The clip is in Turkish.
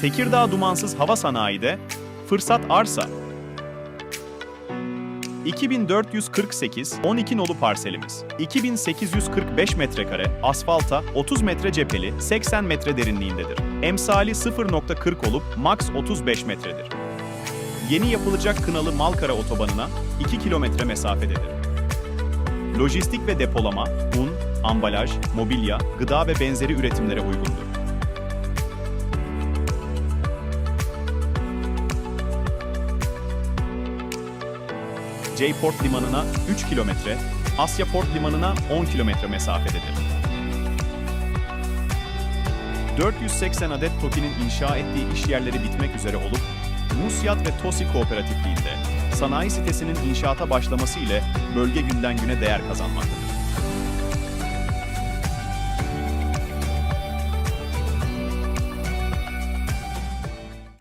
Tekirdağ Dumansız Hava Sanayi'de fırsat arsa. 2448 12 nolu parselimiz. 2845 metrekare asfalta 30 metre cepheli 80 metre derinliğindedir. Emsali 0.40 olup max 35 metredir. Yeni yapılacak Kınalı Malkara otobanına 2 kilometre mesafededir. Lojistik ve depolama, un, ambalaj, mobilya, gıda ve benzeri üretimlere uygundur. J-Port limanına 3 kilometre, Asya Port limanına 10 kilometre mesafededir. 480 adet TOKİ'nin inşa ettiği iş yerleri bitmek üzere olup, Musyat ve TOSİ kooperatifliğinde sanayi sitesinin inşaata başlaması ile bölge günden güne değer kazanmaktadır.